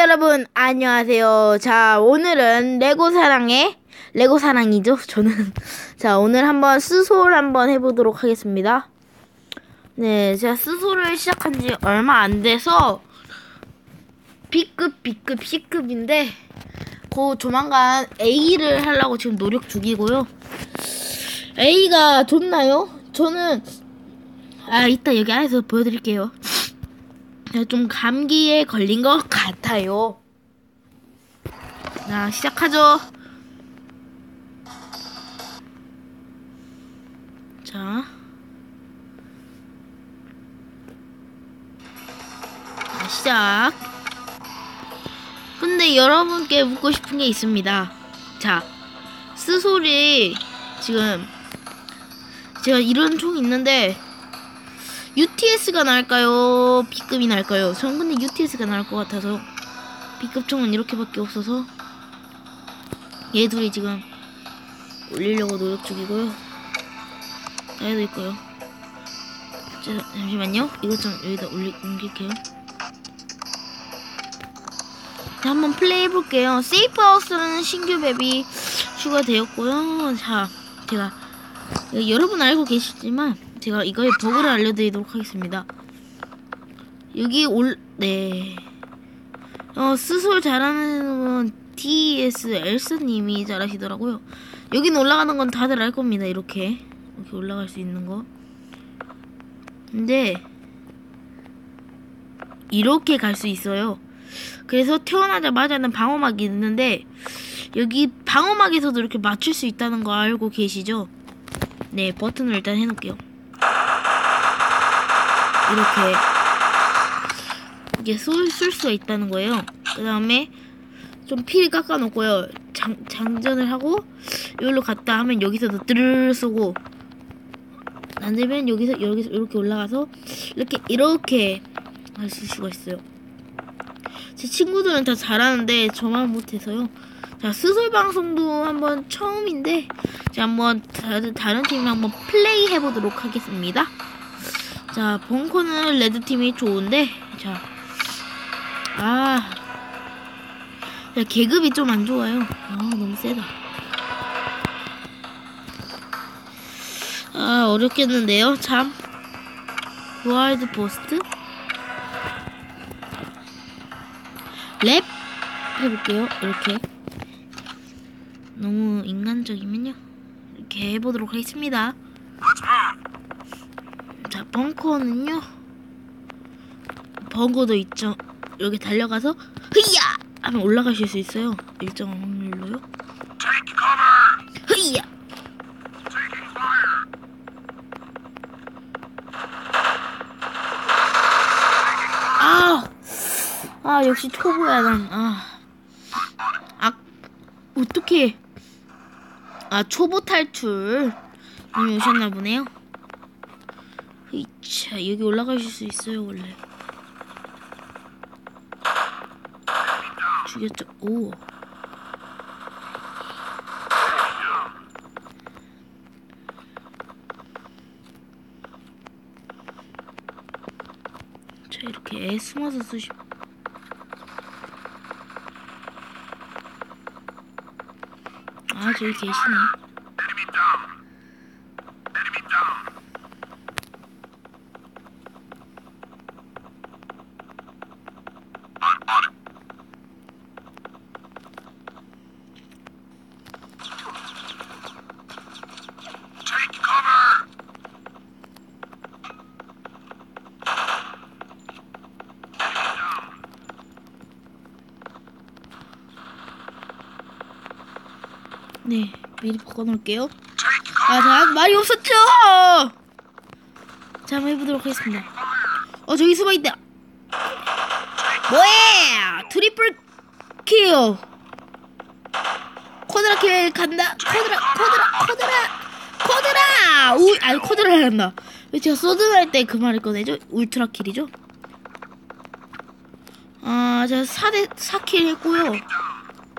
여러분 안녕하세요. 자 오늘은 레고 사랑의 레고 사랑이죠. 저는 자 오늘 한번 스솔 한번 해보도록 하겠습니다. 네, 제가 스솔을 시작한 지 얼마 안 돼서 B급, B급, C급인데 곧 조만간 A를 하려고 지금 노력 중이고요. A가 좋나요? 저는 아 이따 여기 안에서 보여드릴게요. 좀 감기에 걸린 것 같아요. 자, 시작하죠. 자. 자, 시작. 근데 여러분께 묻고 싶은 게 있습니다. 자, 스소리 지금 제가 이런 총이 있는데 UTS가 나을까요? B급이 나을까요? 전 근데 UTS가 나을 것 같아서 B급 총은 이렇게밖에 없어서 얘 둘이 지금 올리려고 노력 중이고요. 얘도 있고요. 자, 잠시만요. 이것 좀 여기다 올리, 옮길게요. 자, 한번 플레이 해볼게요. 세이프 하우스라는 신규 맵이 추가되었고요. 자, 제가 여러분 알고 계시지만 제가 이거의 버그를 알려드리도록 하겠습니다. 여기 올, 네. 어, 스솔 잘하는 분 DS 엘스님이 잘하시더라고요. 여기는 올라가는 건 다들 알 겁니다. 이렇게. 이렇게 올라갈 수 있는 거. 근데, 이렇게 갈 수 있어요. 그래서 태어나자마자는 방어막이 있는데, 여기 방어막에서도 이렇게 맞출 수 있다는 거 알고 계시죠? 네, 버튼을 일단 해놓을게요. 이렇게 이게 쏠, 쏠 수가 있다는 거예요. 그 다음에 좀 피를 깎아 놓고요. 장, 장전을 하고 여기로 갔다 하면 여기서도 드르르 쏘고 안 되면 여기서 여기서 이렇게 올라가서 이렇게 이렇게 하실 수가 있어요. 제 친구들은 다 잘하는데 저만 못해서요. 자 스솔 방송도 한번 처음인데 제가 한번 다른 다른 팀이랑 한번 플레이 해보도록 하겠습니다. 자, 벙커는 레드팀이 좋은데, 자, 아, 야, 계급이 좀 안 좋아요. 아, 너무 세다. 아, 어렵겠는데요, 참. 와일드 포스트? 랩? 해볼게요, 이렇게. 너무 인간적이면요. 이렇게 해보도록 하겠습니다. 자, 벙커는요. 벙커도 있죠. 여기 달려가서 흐야 하면 올라가실 수 있어요. 일정한 확률로요. 흐야. 아, 아 역시 초보야 난. 아, 아 어떻게? 아 초보 탈출. 님이 오셨나 보네요. 자 여기 올라가실 수 있어요 원래. 죽였죠. 오. 자, 이렇게 애 숨어서 쏘시 아, 저기 계시네. 네, 미리 바꿔놓을게요. 아, 자, 말이 없었죠? 자, 한번 해보도록 하겠습니다. 어, 저기 숨어 있다. 뭐해! 트리플 킬! 코드라 킬 간다! 코드라, 코드라, 코드라! 코드라! 우, 아니, 코드라 한다. 왜 제가 소드 할때 그 말을 꺼내죠? 울트라 킬이죠? 아, 제가 4대, 4킬 했고요.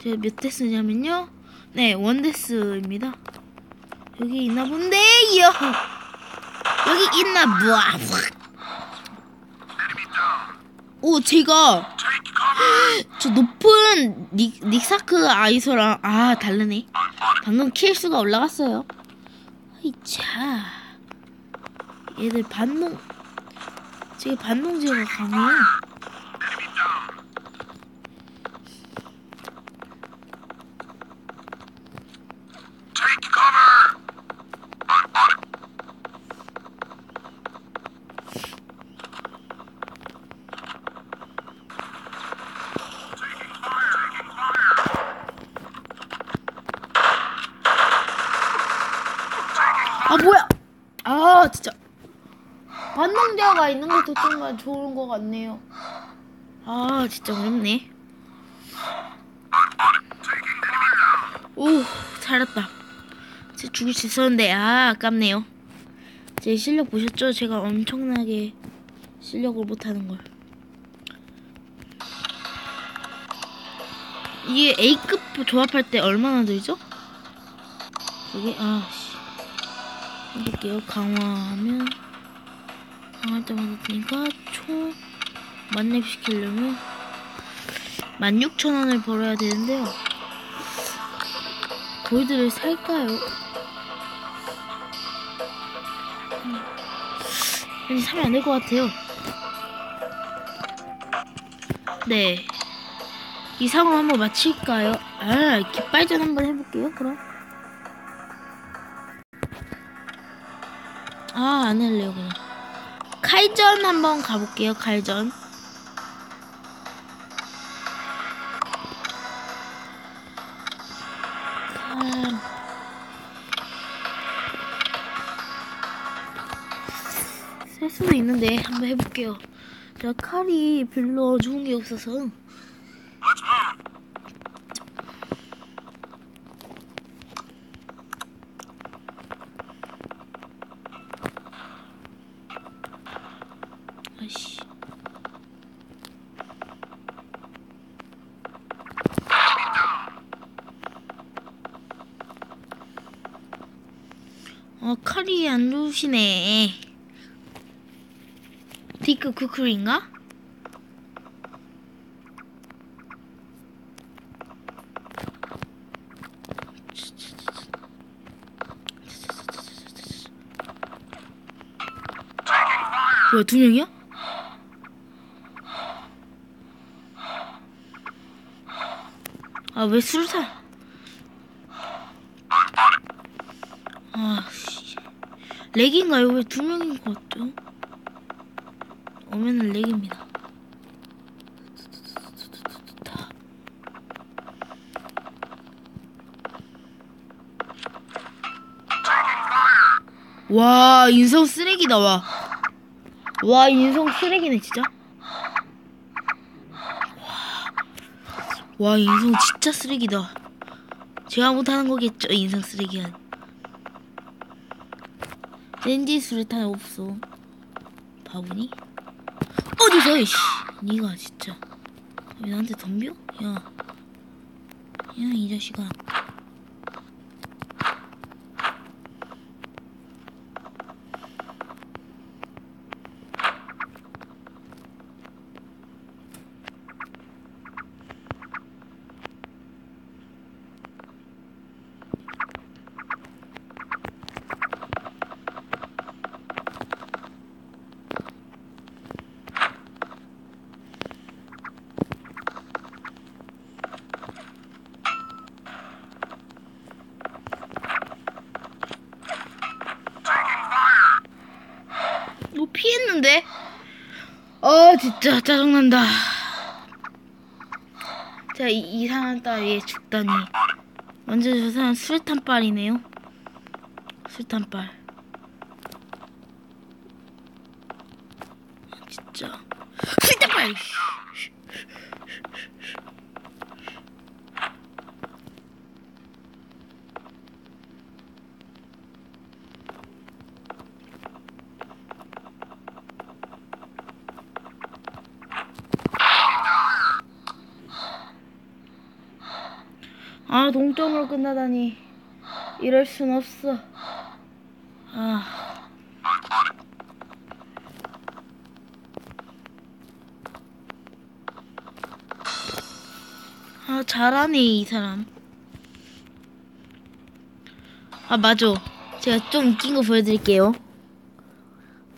제가 몇 데스냐면요. 네, 원데스입니다. 여기 있나 본데 요. 여기 있나 뭐야. 오, 제가 저 높은 닉, 닉사크 아이소랑 아 다르네 방금 킬수가 올라갔어요 이차 얘들 반동 되게 반동제가 강해요 Take cover! I'm on it. Taking fire! Taking fire! 아 뭐야 아 진짜 반동제가 있는 것도 정말 좋은 것 같네요 아 진짜 어렵네 오 잘했다 제 죽을 수 있었는데 아 아깝네요 제 실력 보셨죠? 제가 엄청나게 실력을 못하는 걸 이게 A급 조합할 때 얼마나 들죠? 이게 아씨 해볼게요. 강화하면 강화할 때마다 드니까 총 만렙 시키려면 16,000원을 벌어야 되는데요. 골드를 살까요? 음, 왠지 사면 안 될 것 같아요. 네. 이상으로 한번 마칠까요? 아, 깃발전 한번 해볼게요, 그럼. 아, 안 할래요, 그냥. 칼전 한번 가볼게요, 칼전. 칼. 쓸 수도 있는데, 한번 해볼게요. 제가 칼이 별로 좋은 게 없어서. 아이씨. 어, 칼이 안 좋으시네. 디크 fire! 뭐야, 두 명이야? 아, 왜 술사? 아, 씨. 렉인가요? 왜 두 명인 것 같죠? 오면은 렉입니다. 와, 인성 쓰레기다, 와. 와, 인성 쓰레기네, 진짜. 와, 인성 진짜 쓰레기다. 제가 못하는 거겠죠, 인성 쓰레기한. 렌지 수류탄 없어. 바보니? 어디서, 이씨. 니가 진짜. 왜 나한테 덤벼? 야. 야, 이 자식아. 뭐 피했는데? 아 진짜 짜증난다. 자 이, 이상한 따위에 죽다니. 완전 저 사람 술탄빨이네요. 술탄빨. 진짜 술탄빨. 아 동점으로 끝나다니 이럴 순 없어. 아. 아, 잘하네, 이 사람. 아, 맞아. 제가 좀 웃긴 거 보여드릴게요.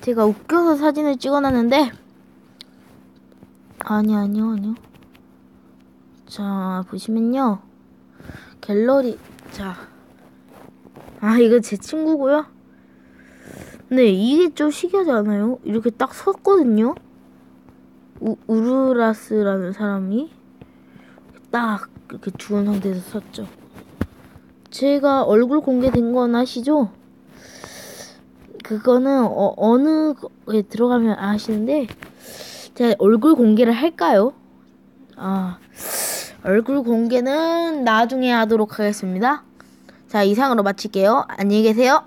제가 웃겨서 사진을 찍어놨는데, 아니, 아니요, 아니요. 자, 보시면요. 갤러리, 자. 아, 이거 제 친구고요. 네, 이게 좀 신기하지 않아요? 이렇게 딱 섰거든요. 우, 우르라스라는 사람이 딱 이렇게 죽은 상태에서 섰죠. 제가 얼굴 공개된 건 아시죠? 그거는 어, 어느 거에 들어가면 아시는데 제가 얼굴 공개를 할까요? 아 얼굴 공개는 나중에 하도록 하겠습니다. 자 이상으로 마칠게요. 안녕히 계세요.